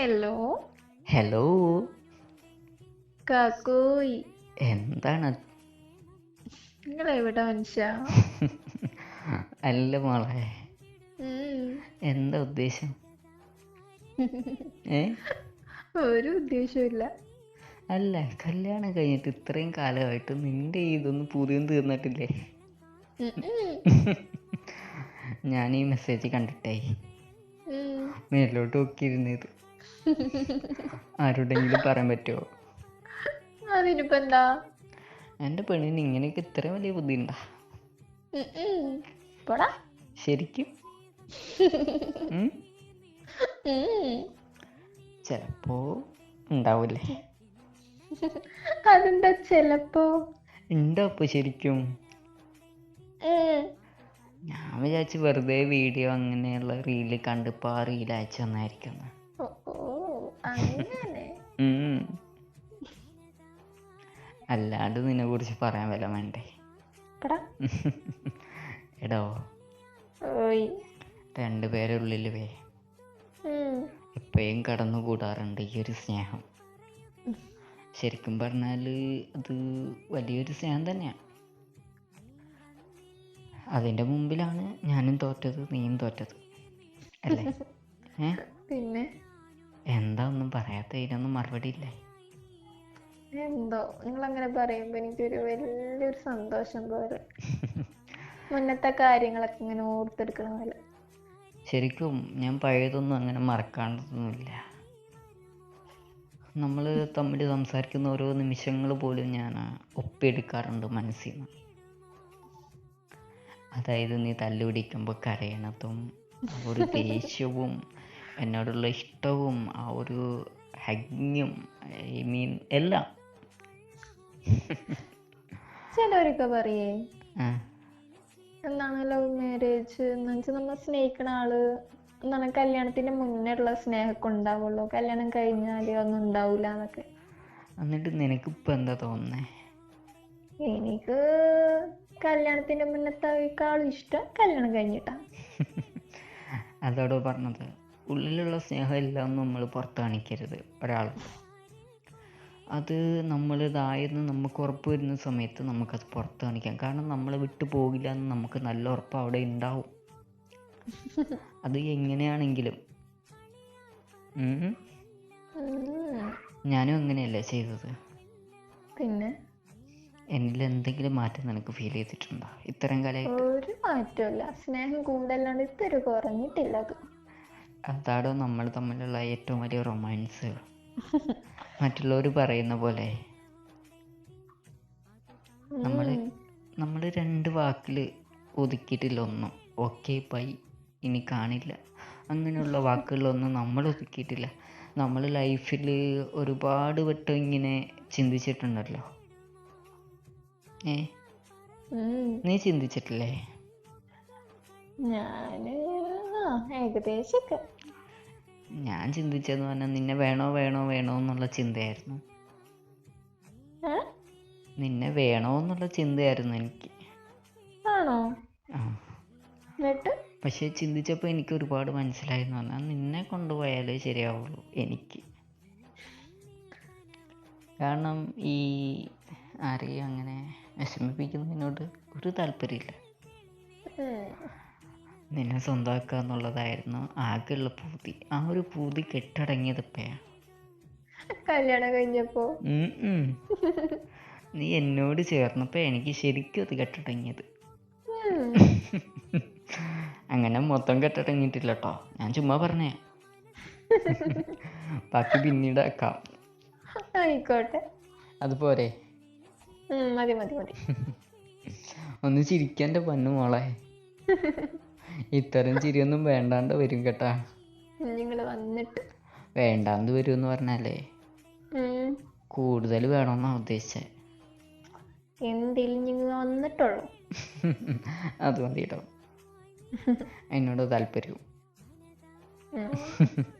Hello hello കാക്കോയ് എന്താണ്? നിങ്ങൾ എവിടെ മനുഷ്യ? അല്ല മോളെ. എന്താ ഉദ്ദേശം? ഒരു ഉദ്ദേശമില്ല അല്ല കല്യാണം കഴിഞ്ഞിട്ട് ഇത്രയും കാലമായിട്ട് നിന്റെ ഇതൊന്നും പുതിയും തീർന്നിട്ടില്ലേ. ഞാൻ ഈ മെസ്സേജ് കണ്ടിട്ടേ. മേലോട്ട് നോക്കിയിരുന്നത്. ആരോടെങ്കിലും പറയാൻ പറ്റുമോ അതിനിപ്പോ എന്താ? എന്റെ പെണ്ണിന് ഇങ്ങനെയൊക്കെ ഇത്രയും വലിയ ബുദ്ധി ഉണ്ടാ ശരിക്കും. ചിലപ്പോ ഉണ്ടാവില്ലേ അതെന്താ ചെലപ്പോ? ഉണ്ടോ അപ്പൊ ശരിക്കും. ഞാൻ വിചാരിച്ചു വെറുതെ വീഡിയോ അങ്ങനെയുള്ള റീൽ കണ്ടിപ്പോ ആ റീൽ അയച്ചു. അല്ലാണ്ട് നിന്നെ കുറിച്ച് പറയാൻ വല്ല വേണ്ടേ എടോ. ഓയ്. രണ്ടുപേരെ ഉള്ളിൽ വേ. എപ്പോഴും കടന്നു കൂടാറുണ്ട് ഈ ഒരു സ്നേഹം. ശരിക്കും പറഞ്ഞാൽ അത് വലിയൊരു സ്നേഹം തന്നെയാണ് അതിന്റെ മുമ്പിലാണ് ഞാനും തോറ്റത് നീയും തോറ്റത്. അല്ലേ? പിന്നെ? എന്താ ഒന്നും പറയാത്ത ഇതിനൊന്നും മറുപടി ഇല്ലേ? എന്തോ? നിങ്ങൾ അങ്ങനെ പറയുമ്പോ എനിക്കൊരു വലിയൊരു സന്തോഷം പോലെ. മുന്നത്തെ കാര്യങ്ങളൊക്കെ ഇങ്ങനെ ഓർത്തെടുക്കണ പോലെ. ശരിക്കും ഞാൻ പഴയതൊന്നും അങ്ങനെ മറക്കാണ്ടൊന്നുമില്ല. നമ്മൾ തമ്മിൽ സംസാരിക്കുന്ന ഓരോ നിമിഷങ്ങൾ പോലും ഞാൻ ഒപ്പിയെടുക്കാറുണ്ട് മനസ്സിൽ നിന്ന് അതായത് നീ തല്ലുപിടിക്കുമ്പോൾ കരയണതും ഒരു ദേഷ്യവും എന്നോടുള്ള ഇഷ്ടവും ആ ഒരു ഹഗ്ഗും ഐ മീൻ എല്ലാം. ചിലവരൊക്കെ പറയേ എന്താണ് ലവ് മാരേജ്? എന്ന് വെച്ചാൽ നമ്മൾ സ്നേഹിക്കണ ആൾ എന്താണ് കല്യാണത്തിന്റെ മുന്നേ ഉള്ള സ്നേഹമൊക്കെ ഉണ്ടാവുള്ളൂ. കല്യാണം കഴിഞ്ഞാൽ ഒന്നും ഉണ്ടാവൂല എന്നൊക്കെ. എന്നിട്ട് നിനക്കിപ്പോ എന്താ തോന്നുന്നേ? എനിക്ക് കല്യാണത്തിന്റെ മുന്നത്തേക്കാളും ഇഷ്ടം കല്യാണം കഴിഞ്ഞിട്ടാ. അതോടെ പറഞ്ഞത്? ഉള്ളിലുള്ള സ്നേഹം എല്ലാം നമ്മൾ പുറത്ത് കാണിക്കരുത് ഒരാൾക്ക്. അത് നമ്മൾ ഇതായെന്ന് നമുക്ക് ഉറപ്പ് വരുന്ന സമയത്ത് നമുക്കത് പുറത്ത് കാണിക്കാം കാരണം നമ്മൾ വിട്ടു പോകില്ല എന്ന് നമുക്ക് നല്ല ഉറപ്പ് അവിടെ ഉണ്ടാവും. അത് എങ്ങനെയാണെങ്കിലും. ഞാനും അങ്ങനെയല്ലേ ചെയ്തത്? പിന്നെ? എന്നിൽ എന്തെങ്കിലും മാറ്റം നിനക്ക് ഫീൽ ചെയ്തിട്ടുണ്ടോ? ഇത്രയും കാലമായിട്ട്? ഒരു മാറ്റമില്ല സ്നേഹം കൂടുതലാണ്ട് ഇത്തിരി കുറഞ്ഞിട്ടില്ല അത്. അതാടോ നമ്മൾ തമ്മിലുള്ള ഏറ്റവും വലിയ റൊമാൻസ് മറ്റുള്ളവർ പറയുന്ന പോലെ. നമ്മൾ നമ്മൾ രണ്ട് വാക്കിൽ ഒതുക്കിയിട്ടില്ല ഒന്നും. ഓക്കെ ബൈ ഇനി കാണില്ല. അങ്ങനെയുള്ള വാക്കുകളൊന്നും നമ്മൾ ഒതുക്കിയിട്ടില്ല. നമ്മൾ ലൈഫിൽ ഒരുപാട് വട്ടം ഇങ്ങനെ ചിന്തിച്ചിട്ടുണ്ടല്ലോ. ഏ? നീ ചിന്തിച്ചിട്ടില്ലേ? ഞാൻ ഞാൻ ചിന്തിച്ചെന്ന് പറഞ്ഞാൽ നിന്നെ വേണോ വേണോ വേണോ എന്നുള്ള ചിന്തയായിരുന്നു. നിന്നെ വേണോ എന്നുള്ള ചിന്തയായിരുന്നു എനിക്ക്. ആണോ? എന്നിട്ട്? പക്ഷേ ചിന്തിച്ചപ്പോൾ എനിക്ക് ഒരുപാട് മനസ്സിലായെന്ന് പറഞ്ഞാൽ നിന്നെ കൊണ്ടുപോയാലേ ശരിയാവുള്ളൂ എനിക്ക്. കാരണം ഈ ആരെയും അങ്ങനെ വിഷമിപ്പിക്കുന്നതിനോട് ഒരു താല്പര്യമില്ല. നിന്നെ സ്വന്തമാക്കുക എന്നുള്ളതായിരുന്നു ആകെയുള്ള പൂതി. ആ ഒരു പൂതി കെട്ടടങ്ങിയതപ്പോഴാണ് കല്യാണം കഴിഞ്ഞപ്പോ? നീ എന്നോട് ചേർന്നപ്പോ എനിക്ക് ശരിക്കും അത് കെട്ടടങ്ങിയത്. അങ്ങനെ മൊത്തം കെട്ടടങ്ങിയിട്ടില്ല കേട്ടോ ഞാൻ ചുമ്മാ പറഞ്ഞേ. ബാക്കി പിന്നീട് ആക്കാം. ആയിക്കോട്ടെ. അതുപോരെ മതി മതി മതി. ഒന്ന് ചിരിക്കാന്റെ പൊന്നു മോളെ. ഇത്തരം ചിരിയൊന്നും വേണ്ടാണ്ട് വരും കേട്ടാ. നിങ്ങൾ വന്നിട്ട്. വേണ്ടാണ്ട് വരും എന്ന് പറഞ്ഞാലേ. ഉം. കൂടുതൽ വേണമെന്നാ ഉദ്ദേശിച്ചത് എന്തേലും നിങ്ങൾ വന്നിട്ടുള്ളൂ? അത് മതി കേട്ടോ എന്നോട് താല്പര്യവും. ഉം.